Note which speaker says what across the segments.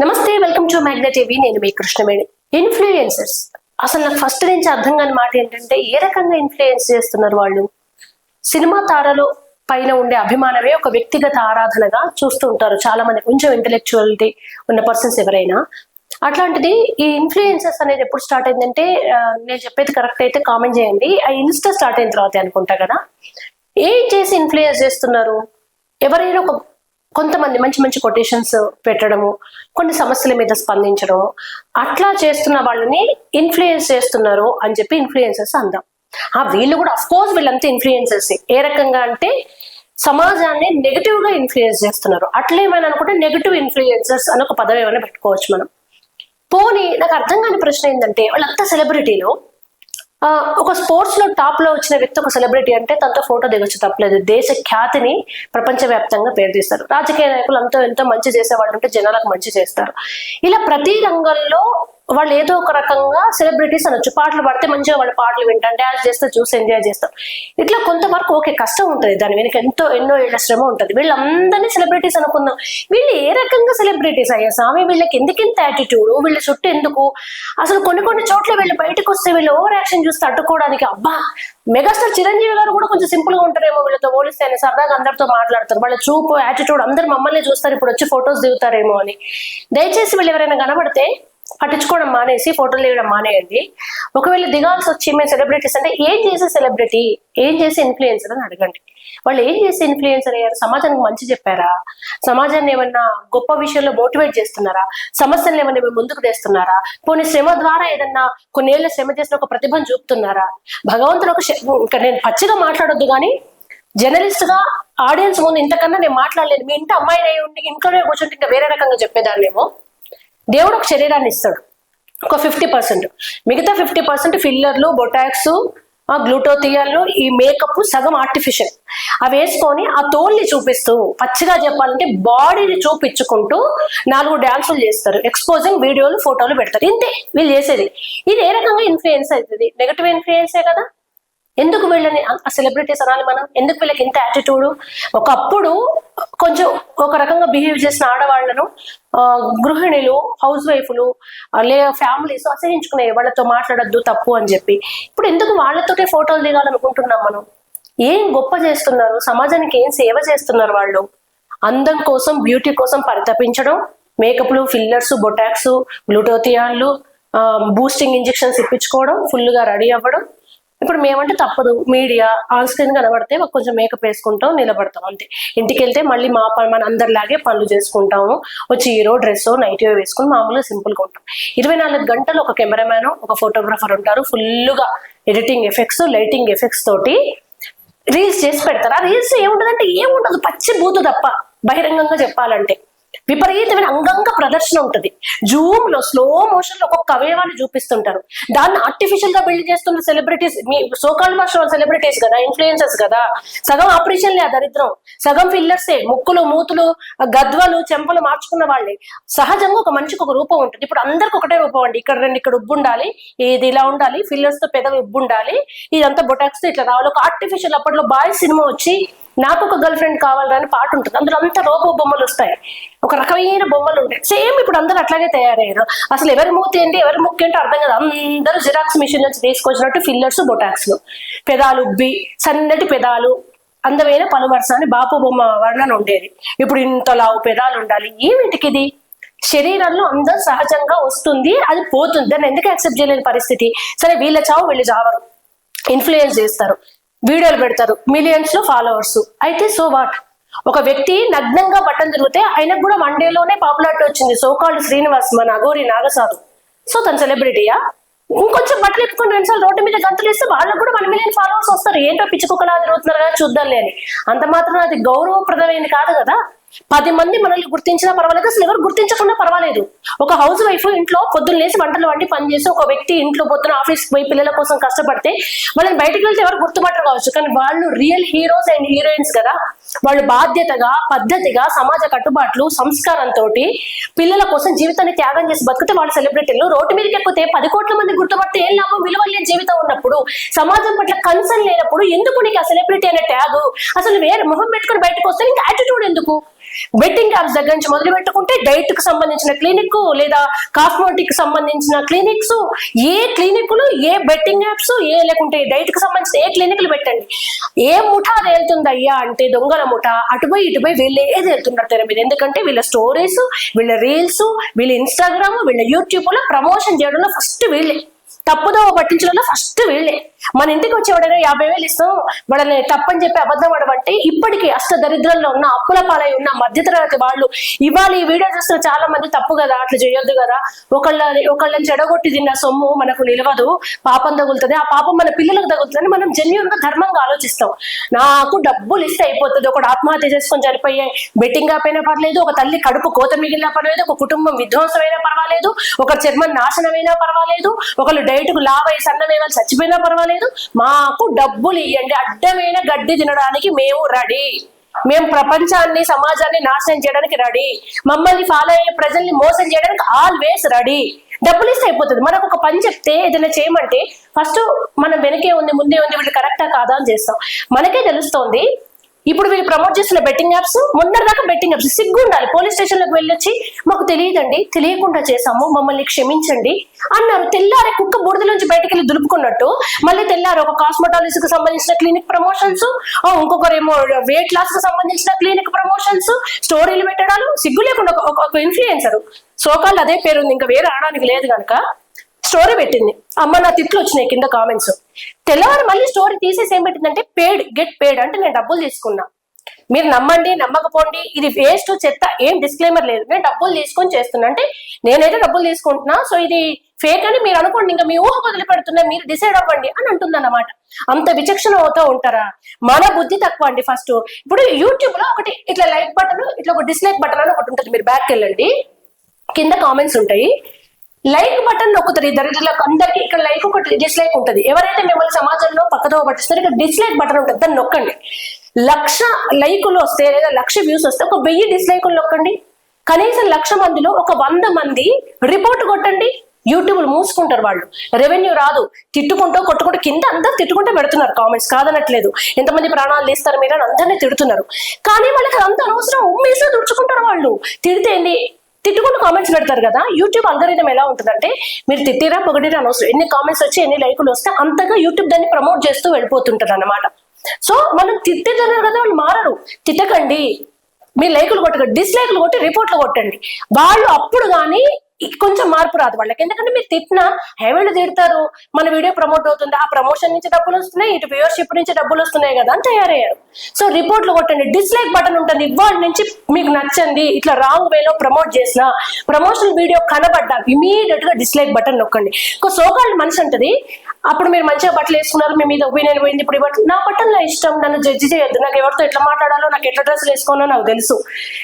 Speaker 1: నమస్తే welcome to Magna TV. నేను మీ Krishnaveni. Influencers. అసలు నాకు ఫస్ట్ నుంచి అర్థం కాని మాట ఏంటంటే ఏ రకంగా ఇన్ఫ్లుయెన్స్ చేస్తున్నారు వాళ్ళు? సినిమా తారలు పైన ఉండే అభిమానమే ఒక వ్యక్తిగత ఆరాధనగా చూస్తూ ఉంటారు. చాలా మంది కొంచెం ఇంటెలెక్చువాలిటీ ఉన్న పర్సన్స్ ఎవరైనా. అట్లాంటిది ఈ ఇన్ఫ్లుయెన్సెస్ అనేది ఎప్పుడు స్టార్ట్ అయిందంటే నేను చెప్పేది కరెక్ట్ అయితే కామెంట్ చేయండి. ఆ ఇన్స్టా స్టార్ట్ అయిన తర్వాత అనుకుంటా కదా. ఏం చేసి ఇన్ఫ్లుయెన్స్ చేస్తున్నారు? ఎవరైనా ఒక కొంతమంది మంచి మంచి కొటేషన్స్ పెట్టడము కొన్ని సమస్యల మీద స్పందించడము అట్లా చేస్తున్న వాళ్ళని ఇన్ఫ్లుయెన్స్ చేస్తున్నారు అని చెప్పి ఇన్ఫ్లుయెన్సెస్ అందాం. ఆ వీళ్ళు కూడా అఫ్ కోర్స్ వీళ్ళంతా ఇన్ఫ్లుయెన్సెస్ ఏ. రకంగా అంటే సమాజాన్ని నెగిటివ్గా ఇన్ఫ్లుయెన్స్ చేస్తున్నారు. అట్లా ఏమైనా అనుకుంటే నెగిటివ్ ఇన్ఫ్లుయెన్సర్స్ అని ఒక పదవి ఏమైనా పెట్టుకోవచ్చు మనం. పోనీ నాకు అర్థం కాని ప్రశ్న ఏంటంటే వాళ్ళంతా సెలబ్రిటీలో ఒక స్పోర్ట్స్లో టాప్లో వచ్చిన వ్యక్తి ఒక సెలబ్రిటీ అంటే తనతో ఫోటో దిగొచ్చు తప్పలేదు. దేశ ఖ్యాతిని ప్రపంచవ్యాప్తంగా పేరు తీస్తారు. రాజకీయ నాయకులు అంతా ఎంతో మంచి చేసేవాళ్ళు అంటే ఉంటే జనాలకు మంచి చేస్తారు. ఇలా ప్రతి రంగంలో వాళ్ళు ఏదో ఒక రకంగా సెలబ్రిటీస్ అనొచ్చు పాటలు పాడితే మంచిగా వాళ్ళ పాటలు వింటాం డాన్స్ చేస్తే చూసి ఎంజాయ్ చేస్తాం ఇట్లా కొంతవరకు ఓకే కష్టం ఉంటుంది. దాని వెనక ఎంతో ఎన్నో ఏళ్ళ శ్రమ ఉంటుంది. వీళ్ళందరినీ సెలబ్రిటీస్ అనుకుందాం. వీళ్ళు ఏ రకంగా సెలబ్రిటీస్ అయ్యా స్వామి? వీళ్ళకి ఎందుకింత యాటిట్యూడ్ వీళ్ళ చుట్టూ ఎందుకు? అసలు కొన్ని కొన్ని చోట్ల వీళ్ళు బయటకు వస్తే వీళ్ళు ఓవర్ యాక్షన్ చూస్తే అడ్డుకోవడానికి అబ్బా! మెగాస్టార్ చిరంజీవి గారు కూడా కొంచెం సింపుల్గా ఉంటారేమో వీళ్ళతో పోలిస్తే అని సరదాగా అందరితో మాట్లాడతారు. వాళ్ళ చూపు యాటిట్యూడ్ అందరు మమ్మల్ని చూస్తారు. ఇప్పుడు వచ్చి ఫొటోస్ దిగుతారేమో అని. దయచేసి వీళ్ళు ఎవరైనా కనబడితే పట్టించుకోవడం మానేసి ఫోటోలు తీయడం మానేయండి. ఒకవేళ దిగాల్సి వచ్చి మేము సెలబ్రిటీస్ అంటే ఏం చేసే సెలబ్రిటీ ఏం చేసే ఇన్ఫ్లుయెన్సర్ అని అడగండి. వాళ్ళు ఏం చేసి ఇన్ఫ్లుయెన్సర్ అయ్యారు? సమాజానికి మంచి చెప్పారా? సమాజాన్ని ఏమన్నా గొప్ప విషయంలో మోటివేట్ చేస్తున్నారా? సమస్యలను ఏమన్నా మేము ముందుకు తెస్తున్నారా? కొన్ని శ్రమ ద్వారా ఏదన్నా కొన్నేళ్ళ శ్రమ చేసిన ఒక ప్రతిభను చూపుతున్నారా? భగవంతుడు ఒక శ- నేను పచ్చిగా మాట్లాడొద్దు కానీ జర్నలిస్ట్గా ఆడియన్స్ ముందు ఇంతకన్నా నేను మాట్లాడలేదు. మీ ఇంటి అమ్మాయిని అయి ఉండి ఇంట్లోనే కూర్చుంటే ఇంకా వేరే రకంగా చెప్పేదాన్నేమో. దేవుడు ఒక శరీరాన్ని ఇస్తాడు. ఒక ఫిఫ్టీ పర్సెంట్. మిగతా ఫిఫ్టీ పర్సెంట్ ఫిల్లర్లు బొటాక్స్ గ్లూటోథియాలు ఈ మేకప్ సగం ఆర్టిఫిషియల్ అవి వేసుకొని ఆ తోల్ని చూపిస్తూ పచ్చిగా చెప్పాలంటే బాడీని చూపించుకుంటూ నాలుగు డ్యాన్సులు చేస్తారు. ఎక్స్పోజింగ్ వీడియోలు ఫోటోలు పెడతారు. ఇంతే. వీళ్ళు చేసేది. ఇది ఏ రకంగా ఇన్ఫ్లుయెన్స్ అవుతుంది? నెగటివ్ ఇన్ఫ్లుయెన్సే కదా? ఎందుకు వీళ్ళని సెలబ్రిటీస్ అనాలి మనం? ఎందుకు వీళ్ళకి ఇంత యాటిట్యూడ్ ఒకప్పుడు కొంచెం ఒక రకంగా బిహేవ్ చేసిన ఆడవాళ్ళను గృహిణులు హౌస్ వైఫ్లు లే ఫ్యామిలీస్ అసహించుకునే వాళ్ళతో మాట్లాడొద్దు తప్పు అని చెప్పి. ఇప్పుడు ఎందుకు వాళ్ళతోటే ఫోటోలు దిగాలనుకుంటున్నాం మనం? ఏం గొప్ప చేస్తున్నారు? సమాజానికి ఏం సేవ చేస్తున్నారు వాళ్ళు? అందం కోసం బ్యూటీ కోసం పరితపించడం మేకప్లు ఫిల్లర్స్ బొటాక్స్ గ్లూటోథియాన్లు బూస్టింగ్ ఇంజెక్షన్స్ ఇప్పించుకోవడం ఫుల్గా రెడీ అవ్వడం ఇప్పుడు మేమంటే తప్పదు. మీడియా ఆన్ స్క్రీన్ కనబడితే కొంచెం మేకప్ వేసుకుంటాం నిలబడతాం అంతే. ఇంటికి వెళ్తే మళ్ళీ మా పని మన అందరిలాగే పనులు చేసుకుంటాము. వచ్చి హీరో డ్రెస్ నైట్ వేసుకుని మామూలుగా సింపుల్గా ఉంటాం. ఇరవై నాలుగు గంటలు ఒక కెమెరామ్యాన్ ఒక ఫోటోగ్రాఫర్ ఉంటారు. ఫుల్గా ఎడిటింగ్ ఎఫెక్ట్స్ లైటింగ్ ఎఫెక్ట్స్ తోటి రీల్స్ చేసి పెడతారు. ఆ రీల్స్ ఏముంటదంటే ఏముండదు. పచ్చి బూతు తప్ప. బహిరంగంగా చెప్పాలంటే. విపరీతమైన అంగంగ ప్రదర్శన ఉంటుంది. జూమ్లో స్లో మోషన్లో ఒక్కొక్క అవయవాన్ని చూపిస్తుంటారు. దాన్ని ఆర్టిఫిషియల్గా బిల్డ్ చేస్తున్న సెలబ్రిటీస్ మీ సోకాల్ మాస్టర్ సెలబ్రిటీస్ కదా ఇన్ఫ్లుయెన్సర్స్ కదా సగం ఆపరేషన్లే ఆ దరిద్రం. సగం ఫిల్లర్సే ముక్కులు మూతులు గద్వలు చెంపలు మార్చుకున్న వాళ్ళే. సహజంగా ఒక మనిషికి ఒక రూపం ఉంటుంది. ఇప్పుడు అందరికి ఒకటే రూపం అండి. ఇక్కడ రెండు ఇక్కడ ఉబ్బు ఉండాలి ఇది ఇలా ఉండాలి ఫిల్లర్స్తో పెదవి ఉబ్బు ఉండాలి ఇదంతా బొటాక్స్ ఇట్లా రావాలి. ఒక ఆర్టిఫిషియల్ అప్పట్లో బాయ్ సినిమా వచ్చి నాకు ఒక గర్ల్ ఫ్రెండ్ కావాలని పాట ఉంటుంది. అందులో అంతా రోబో బొమ్మలు వస్తాయి. ఒక రకమైన బొమ్మలు ఉంటాయి. సేమ్ ఇప్పుడు అందరూ అట్లాగే తయారయ్యారు. అసలు ఎవరి మూతి ఏంటి ఎవరి ముక్కు ఏంటో అర్థం కదా. అందరూ జిరాక్స్ మిషన్ నుంచి తీసుకొచ్చినట్టు ఫిల్లర్స్ బొటాక్స్ పెదాలు ఉబ్బి సన్నటి పెదాలు. అందమైన పలువరుస అని బాపు బొమ్మ వర్ణన ఉండేది. ఇప్పుడు ఇంత లావు పెదాలు ఉండాలి. ఏమిటికి ఇది శరీరంలో అందం సహజంగా వస్తుంది అది పోతుంది. దాన్ని ఎందుకు యాక్సెప్ట్ చేయలేని పరిస్థితి? సరే వీళ్ళ చావు వీళ్ళు చావరు. ఇన్ఫ్లుయెన్స్ చేస్తారు. వీడియోలు పెడతారు. మిలియన్స్లో ఫాలోవర్స్ అయితే సో వాట్ ఒక వ్యక్తి నగ్నంగా పట్టం తిరిగితే ఆయనకు కూడా వన్ డేలోనే పాపులారిటీ వచ్చింది. సోకాల్డ్ శ్రీనివాస్ మన అగోరి నాగసాధు సో తన సెలబ్రిటీయా ఇంకొంచెం బట్టలు ఎత్తుకొని రెండు సార్లు రోడ్డు మీద గంతులు వేస్తే వాళ్ళకు కూడా వన్ మిలియన్ ఫాలోవర్స్ వస్తారు. ఏంటో పిచ్చుకుక్కలా తిరుగుతున్నారు కదా చూద్దాంలే అని. అంత మాత్రం అది గౌరవప్రదమైనది కాదు కదా? పది మంది మనల్ని గుర్తించినా పర్వాలేదు అసలు ఎవరు గుర్తించకుండా పర్వాలేదు. ఒక హౌస్ వైఫ్ ఇంట్లో పొద్దున్న లేసి వంటలు వండి పని చేసి ఒక వ్యక్తి ఇంట్లో పొద్దున ఆఫీస్ పోయి పిల్లల కోసం కష్టపడితే వాళ్ళని బయటకు వెళ్తే ఎవరు గుర్తుపట్టరు కావచ్చు. కానీ వాళ్ళు రియల్ హీరోస్ అండ్ హీరోయిన్స్ కదా. వాళ్ళు బాధ్యతగా పద్ధతిగా సమాజ కట్టుబాట్లు సంస్కారంతో పిల్లల కోసం జీవితాన్ని త్యాగం చేసి బతికితే వాళ్ళ సెలబ్రిటీలు రోడ్డు మీదకి ఎక్కితే పది కోట్ల మంది గుర్తుపడితే ఏం లాభం? విలువ లేని జీవితం ఉన్నప్పుడు సమాజం పట్ల కన్సర్న్ లేనప్పుడు ఎందుకు నీకు ఆ సెలబ్రిటీ అనే ట్యాగ్ అసలు వేరే మొహం పెట్టుకుని బయటకు వస్తే ఇంకా యాటిట్యూడ్ ఎందుకు? బెట్టింగ్ యాప్స్ దగ్గర నుంచి మొదలు పెట్టుకుంటే డైట్కు సంబంధించిన క్లినిక్ లేదా కాస్మోటిక్ సంబంధించిన క్లినిక్స్ ఏ క్లినిక్లు ఏ బెట్టింగ్ యాప్స్ ఏ లేకుంటే డైట్కు సంబంధించిన ఏ క్లినిక్లు పెట్టండి. ఏ ముఠా తేలుతుంది అయ్యా అంటే దొంగల ముఠా అటుపోయి ఇటుపోయి వీళ్ళు ఏది వెళ్తున్నారు తెర మీద. ఎందుకంటే వీళ్ళ స్టోరీస్ వీళ్ళ రీల్స్ వీళ్ళ ఇన్స్టాగ్రామ్ వీళ్ళ యూట్యూబ్లో ప్రమోషన్ చేయడంలో ఫస్ట్ వీళ్ళే. తప్పుదో పట్టించడంలో ఫస్ట్ వీళ్ళే. మన ఇంటికి వచ్చేవాడైనా యాభై వేలు ఇస్తాం వాళ్ళని తప్పని చెప్పి అబద్ధం ఆడమంటే ఇప్పటికీ అష్ట దరిద్రంలో ఉన్న అప్పుల పాలై ఉన్న మధ్యతరగతి వాళ్ళు ఇవాళ ఈ వీడియో చూస్తున్న చాలా మంది తప్పు కదా అట్లా చేయొద్దు కదా. ఒకళ్ళ ఒకళ్ళని చెడగొట్టి తిన్న సొమ్ము మనకు నిలవదు పాపం తగులుతుంది. ఆ పాపం మన పిల్లలకు తగులుతుందని మనం జెన్యున్గా ధర్మంగా ఆలోచిస్తాం. నాకు డబ్బులు ఇస్తే అయిపోతుంది. ఒకడు ఆత్మహత్య చేసుకొని చనిపోయే బెట్టింగ్ అయినా పర్లేదు ఒక తల్లి కడుపు కోత మిగిలినా పర్వాలేదు ఒక కుటుంబం విధ్వంసమైనా పర్వాలేదు ఒక చర్మం నాశనమైనా పర్వాలేదు ఒకళ్ళు డైట్కు లావై సన్నమేమని చచ్చిపోయినా పర్వాలేదు. మాకు డబ్బులు ఇవ్వండి అడ్డమైన గడ్డి తినడానికి మేము రెడీ. మేము ప్రపంచాన్ని సమాజాన్ని నాశనం చేయడానికి రెడీ. మమ్మల్ని ఫాలో అయ్యే ప్రజల్ని మోసం చేయడానికి ఆల్వేస్ రెడీ. డబ్బులు ఇస్తే అయిపోతుంది. మనకు ఒక పని చెప్తే ఏదైనా చేయమంటే ఫస్ట్ మనం వెనకే ఉంది ముందే ఉంది వీళ్ళు కరెక్టా కాదా అని చేస్తాం. మనకే తెలుస్తోంది ఇప్పుడు వీళ్ళు ప్రమోట్ చేస్తున్న బెట్టింగ్ యాప్స్ మొన్నటిదాకా బెట్టింగ్ యాప్స్ సిగ్గు ఉండాలి. పోలీస్ స్టేషన్లోకి వెళ్ళొచ్చి మాకు తెలియదండి తెలియకుండా చేసాము మమ్మల్ని క్షమించండి అన్నారు. తెల్లారే కుక్క బూడిదలోంచి బయటకు వెళ్ళి దులుపుకున్నట్టు మళ్ళీ తెల్లారు ఒక కాస్మెటాలజీ కి సంబంధించిన క్లినిక్ ప్రమోషన్స్ ఇంకొకరేమో వెయిట్ లాస్కి సంబంధించిన క్లినిక్ ప్రమోషన్స్ స్టోరీలు పెట్టడాలు సిగ్గు లేకుండా ఒక- ఇన్ఫ్లుయెన్సర్ సోకాల్ అదే పేరు ఉంది ఇంకా వేరే ఆడడానికి లేదు కనుక స్టోరీ పెట్టింది. అమ్మ నా తిట్లు వచ్చినాయి కింద కామెంట్స్ తెల్లవారు మళ్ళీ స్టోరీ తీసేసి ఏం పెట్టిందంటే పేడ్ గెట్ పేడ్ అంటే నేను డబ్బులు తీసుకున్నా. మీరు నమ్మండి నమ్మకపోండి ఇది వేస్ట్ చెత్త ఏం డిస్క్లైమర్ లేదు. నేను డబ్బులు తీసుకొని చేస్తున్నా. అంటే నేనైతే డబ్బులు తీసుకుంటున్నా సో ఇది ఫేక్ అని మీరు అనుకోండి ఇంకా మీ ఊహ వదిలిపెడుతున్నా మీరు డిసైడ్ అవ్వండి అని అంటుంది అన్నమాట అంత విచక్షణ అవుతూ ఉంటారా? మన బుద్ధి తక్కువ అండి ఫస్ట్ ఇప్పుడు యూట్యూబ్లో ఒకటి ఇట్లా లైక్ బటన్ ఇట్లా ఒక డిస్లైక్ బటన్ అని ఒకటి ఉంటుంది. మీరు బ్యాక్ వెళ్ళండి. కింద కామెంట్స్ ఉంటాయి. లైక్ బటన్ నొక్కుతారు ఈ దరిద్రులకు అందరికి ఇక్కడ లైక్ ఒకటి డిస్లైక్ ఉంటుంది. ఎవరైతే మిమ్మల్ని సమాజంలో పక్కతో పట్టిస్తారో ఇక్కడ డిస్లైక్ బటన్ ఉంటుంది. దాన్ని నొక్కండి. లక్ష లైకులు వస్తే లేదా లక్ష వ్యూస్ వస్తే ఒక వెయ్యి డిస్లైకులు నొక్కండి. కనీసం లక్ష మందిలో ఒక వంద మంది రిపోర్ట్ కొట్టండి. యూట్యూబ్ మూసుకుంటారు వాళ్ళు. రెవెన్యూ రాదు. తిట్టుకుంటూ కొట్టుకుంటూ కింద అందరు తిట్టుకుంటూ పెడుతున్నారు కామెంట్స్ కాదనట్లేదు. ఎంతమంది ప్రాణాలు తీస్తారు మీరు అని అందరినీ తిడుతున్నారు. కానీ వాళ్ళకి అంత అనవసరం. ఉమ్మేసే దుడుచుకుంటారు వాళ్ళు. తిడితే ఎన్ని తిట్టుకుంటూ కామెంట్స్ పెడతారు కదా? యూట్యూబ్ అల్గరిథం ఎలా ఉంటుందంటే మీరు తిట్టిరా పొగడిరా అనవసరం. ఎన్ని కామెంట్స్ వచ్చి ఎన్ని లైకులు వస్తే అంతగా యూట్యూబ్ దాన్ని ప్రమోట్ చేస్తూ వెళ్ళిపోతుంటారు అన్నమాట సో మనం తిట్టేదన్నారు కదా వాళ్ళు మారరు. తిట్టకండి. మీరు లైకులు కొట్టకండి డిస్లైకులు కొట్టి రిపోర్ట్లు కొట్టండి. వాళ్ళు అప్పుడు కానీ కొంచెం మార్పు రాదు వాళ్ళకి. ఎందుకంటే మీరు తిట్టినా హేవెళ్ళు తిడతారు. మన వీడియో ప్రమోట్ అవుతుంది. ఆ ప్రమోషన్ నుంచి డబ్బులు వస్తున్నాయి. ఇటు వ్యూవర్షిప్ నుంచి డబ్బులు వస్తున్నాయి కదా అని తయారయ్యారు. సో రిపోర్ట్లు కొట్టండి. డిస్లైక్ బటన్ ఉంటుంది. ఇవాళ నుంచి మీకు నచ్చండి ఇట్లా రాంగ్ వేలో ప్రమోట్ చేసిన ప్రమోషనల్ వీడియో కనబడ్డా ఇమీడియట్గా డిస్లైక్ బటన్ నొక్కండి. ఒక సోకాళ్ళు మనిషి ఉంటుంది అప్పుడు మీరు మంచిగా బట్టలు వేసుకున్నారు మీ మీద ఒపీనియన్ పోయింది ఇప్పుడు ఈ బట్టలు నా బట్టల్లో ఇష్టం నన్ను జడ్జి చేయొద్దు. నాకు ఎవరితో ఎట్లా మాట్లాడాలో నాకు ఎట్లా డ్రెస్సులు వేసుకోవాలో నాకు తెలుసు.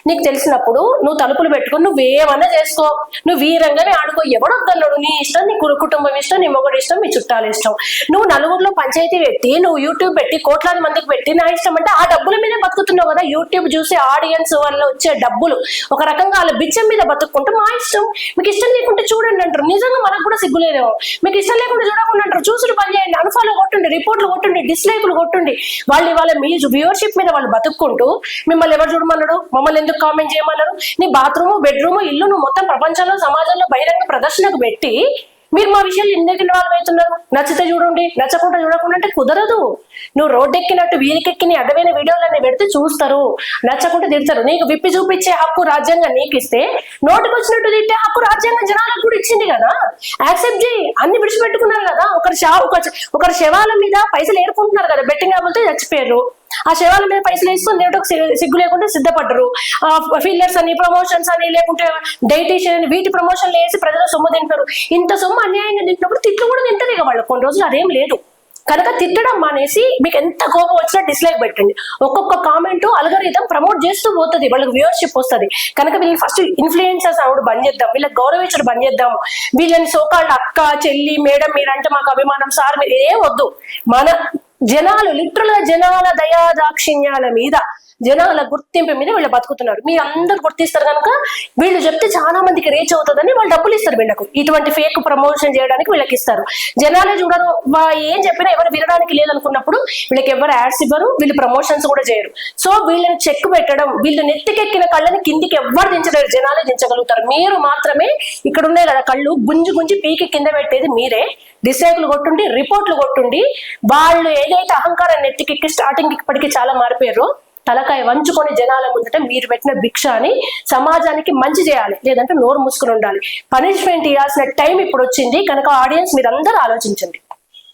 Speaker 1: నీకు తెలిసినప్పుడు నువ్వు తలుపులు పెట్టుకుని నువ్వేమన్నా చేసుకో. నువ్వు వీరంగానే ఆడుకో. ఎవడొద్దన్నాడు నీ ఇష్టం నీ కుటుంబం ఇష్టం నీ మొగడు ఇష్టం మీ చుట్టాలు ఇష్టం. నువ్వు నలుగురిలో పంచాయతీ పెట్టి నువ్వు యూట్యూబ్ పెట్టి కోట్లాది మందికి పెట్టి నా ఇష్టం అంటే ఆ డబ్బుల మీదే బతుకుతున్నావు కదా. యూట్యూబ్ చూసి ఆడియన్స్ వల్ల వచ్చే డబ్బులు. ఒక రకంగా వాళ్ళ బిచ్చం మీద బతుకుంటే మా ఇష్టం. మీకు ఇష్టం లేకుంటే చూడండి అంటారు. నిజంగా మనకు కూడా సిగ్గులేదేమో మీకు ఇష్టం లేకుండా చూడకుండా అంటారు. చూసుడు పని చేయండి అన్ఫాలో కొట్టండి రిపోర్ట్లు కొట్టండి డిస్లైకులు కొట్టండి. వాళ్ళు ఇవాళ మీ వ్యూవర్షిప్ మీద వాళ్ళు బతుక్కుంటూ మిమ్మల్ని ఎవరు చూడమన్నాడు మమ్మల్ని ఎందుకు కామెంట్ చేయమన్నారు? నీ బాత్రూమ్ బెడ్రూమ్ ఇల్లు నువ్వు మొత్తం ప్రపంచంలో సమాజంలో బహిరంగ ప్రదర్శనకు పెట్టి మీరు మా విషయాలు ఎందుకు ఇన్వాల్వ్ అవుతున్నారు నచ్చితే చూడండి నచ్చకుండా చూడకుండా అంటే కుదరదు. నువ్వు రోడ్డు ఎక్కినట్టు వీరికెక్కి నీ వీడియోలు వీడియోలన్నీ పెడితే చూస్తారు. నచ్చకుండా తిడతారు. నీకు విప్పి చూపించే హక్కు రాజ్యాంగం నీకు ఇస్తే నోటికి వచ్చినట్టు తిట్టే హక్కు రాజ్యాంగం ఇచ్చింది కదా. యాక్సెప్ట్ చేయి. అన్ని విడిచిపెట్టుకున్నారు కదా. ఒకరి శవ ఒకరి శవాల మీద పైసలు ఏరుకుంటున్నారు కదా. బెట్టింగ్ ఆమెలతో చచ్చిపోయారు. ఆ శవాల మీద పైసలు వేసుకొని దేవుడికి సి- సిగ్గు లేకుండా సిద్ధపడ్డరు. ఫీల్డర్స్ అని ప్రమోషన్స్ అని లేకుంటే డైటీషియన్ అని వీటి ప్రమోషన్లు వేసి ప్రజలు సొమ్ము తింటారు ఇంత సొమ్ము అన్యాయంగా తింటున్నప్పుడు తిట్లు కూడా తింటారు ఇక వాళ్ళు. కొన్ని రోజులు అదేం లేదు. కనుక తిట్టడం మానేసి మీకు ఎంత కోపం వచ్చినా డిస్లైక్ పెట్టండి. ఒక్కొక్క కామెంట్ అల్గరిథం ప్రమోట్ చేస్తూ పోతుంది వాళ్ళకి వ్యూవర్షిప్ వస్తుంది. కనుక వీళ్ళని ఫస్ట్ ఇన్ఫ్లుయెన్సర్స్ అవుడు బంద్ చేద్దాం వీళ్ళకి గౌరవించడం బంద్ చేద్దాము వీళ్ళని సోకాళ్ళ అక్క చెల్లి మేడం మీరంటే మాకు అభిమానం సార్ మీరు ఏం వద్దు. మన జనాలు లిటరల్గా జనాల దయా దాక్షిణ్యాల మీద జనాల గుర్తింపు మీద వీళ్ళు బతుకుతున్నారు. మీ అందరు గుర్తిస్తారు కనుక వీళ్ళు చెప్తే చాలా మందికి రీచ్ అవుతుందని వాళ్ళు డబ్బులు ఇస్తారు వీళ్ళకు. ఇటువంటి ఫేక్ ప్రమోషన్ చేయడానికి వీళ్ళకి ఇస్తారు. జనాలే చూడరు. ఏం చెప్పినా ఎవరు వినడానికి లేదనుకున్నప్పుడు వీళ్ళకి ఎవరు యాడ్స్ ఇవ్వరు వీళ్ళు ప్రమోషన్స్ కూడా చేయరు. సో వీళ్ళని చెక్ పెట్టడం వీళ్ళు నెత్తికెక్కిన కళ్ళని కిందికి ఎవ్వరు దించలేరు. జనాలే దించగలుగుతారు. మీరు మాత్రమే ఇక్కడ ఉన్నాయి కదా కళ్ళు గుంజి గుంజి పీకి కింద పెట్టేది మీరే. డిసైకులు కొట్టుండి రిపోర్ట్లు కొట్టుండి వాళ్ళు ఏదైతే అహంకారాన్ని నెత్తికెక్కి స్టార్టింగ్ ఇప్పటికి చాలా మారిపోయారు తలకాయ వంచుకొని జనాల ముందట మీరు పెట్టిన భిక్ష అని సమాజానికి మంచి చేయాలి. లేదంటే నోరు మూసుకుని ఉండాలి. పనిష్మెంట్ ఇవ్వాల్సిన టైం ఇప్పుడు వచ్చింది. కనుక ఆడియన్స్ మీరందరూ ఆలోచించండి.